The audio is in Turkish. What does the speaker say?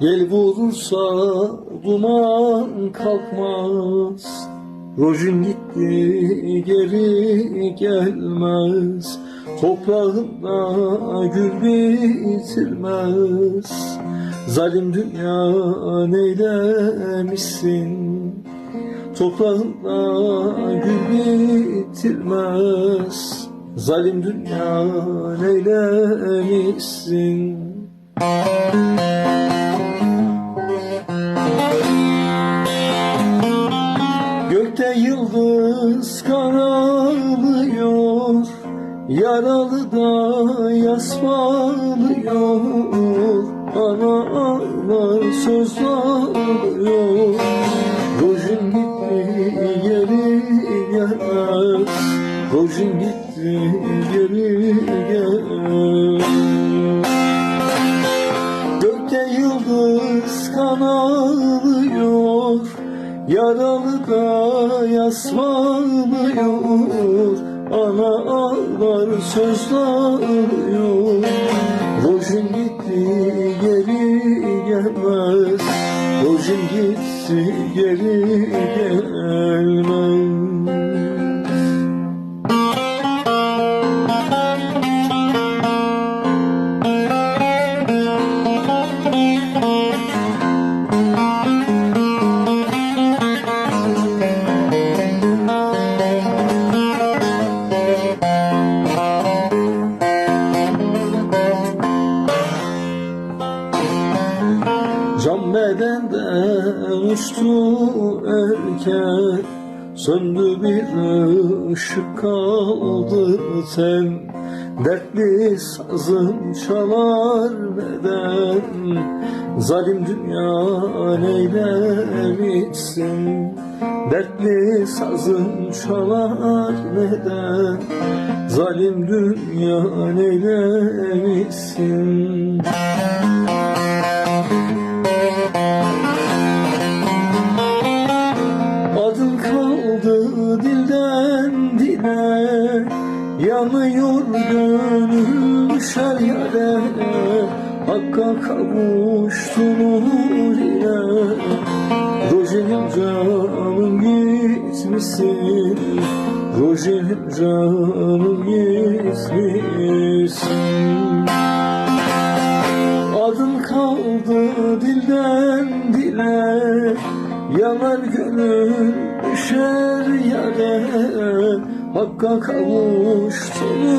Gel vurursa duman kalkmaz. Rojun gitti geri gelmez. Toprağında gül bitirmez Zalim dünya neylemişsin? Toprağında gül bitirmez Zalim dünya neylemişsin Gökte yıldız karalıyor Yaralı da yasmalıyor Analar söz alıyor. Rojun gitti geri gelmez Rojun gitti geri Yaralı da yasmalıyor Ana ağlar söz alıyor Rojun gitti geri gelmez. Rojun gitti geri gelmez uçtu erken Söndü bir ışık kaldı ten Dertli sazım çalar beden Zalim dünya neylemişsin Dertli sazım çalar neden Zalim dünya neylemişsin Adın Yanıyor gönül düşer yere Hakka kavuştunuz ile Rojenim canım gitmişsin Rojenim canım gitmişsin. Adın kaldı dilden dile Yanar gönül düşer yere Hakka kavuştunuz